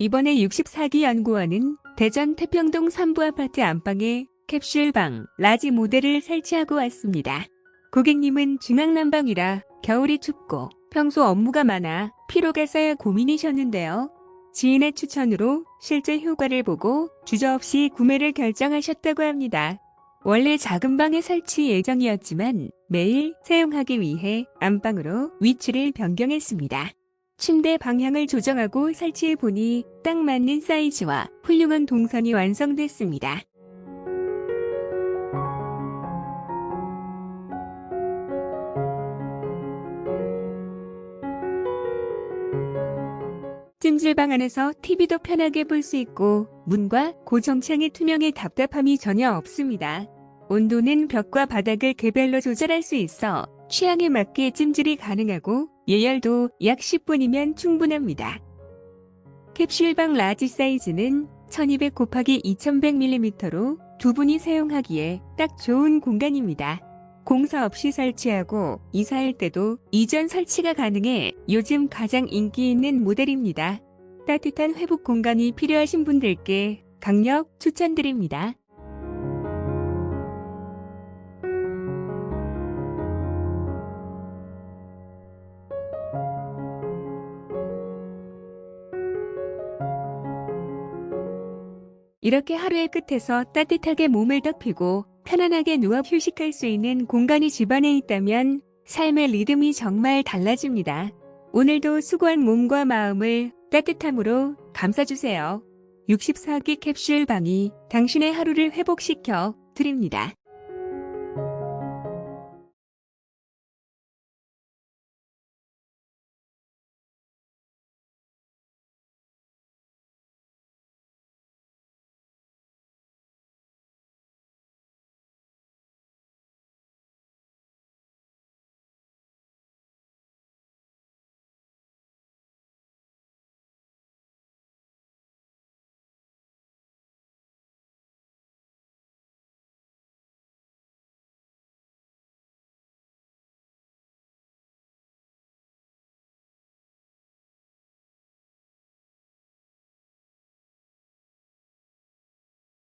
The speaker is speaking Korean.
이번에 64기 연구원은 대전 태평동 3부 아파트 안방에 캡슐방 라지 모델을 설치하고 왔습니다. 고객님은 중앙난방이라 겨울이 춥고 평소 업무가 많아 피로가 쌓여 고민이셨는데요. 지인의 추천으로 실제 효과를 보고 주저없이 구매를 결정하셨다고 합니다. 원래 작은 방에 설치 예정이었지만 매일 사용하기 위해 안방으로 위치를 변경했습니다. 침대 방향을 조정하고 설치해 보니 딱 맞는 사이즈와 훌륭한 동선이 완성됐습니다. 찜질방 안에서 TV도 편하게 볼 수 있고 문과 고정창이 투명해 답답함이 전혀 없습니다. 온도는 벽과 바닥을 개별로 조절할 수 있어 취향에 맞게 찜질이 가능하고 예열도 약 10분이면 충분합니다. 캡슐방 라지 사이즈는 1200 곱하기 2100mm로 두 분이 사용하기에 딱 좋은 공간입니다. 공사 없이 설치하고 이사할 때도 이전 설치가 가능해 요즘 가장 인기 있는 모델입니다. 따뜻한 회복 공간이 필요하신 분들께 강력 추천드립니다. 이렇게 하루의 끝에서 따뜻하게 몸을 덮이고 편안하게 누워 휴식할 수 있는 공간이 집안에 있다면 삶의 리듬이 정말 달라집니다. 오늘도 수고한 몸과 마음을 따뜻함으로 감싸주세요. 64기 캡슐 방이 당신의 하루를 회복시켜 드립니다.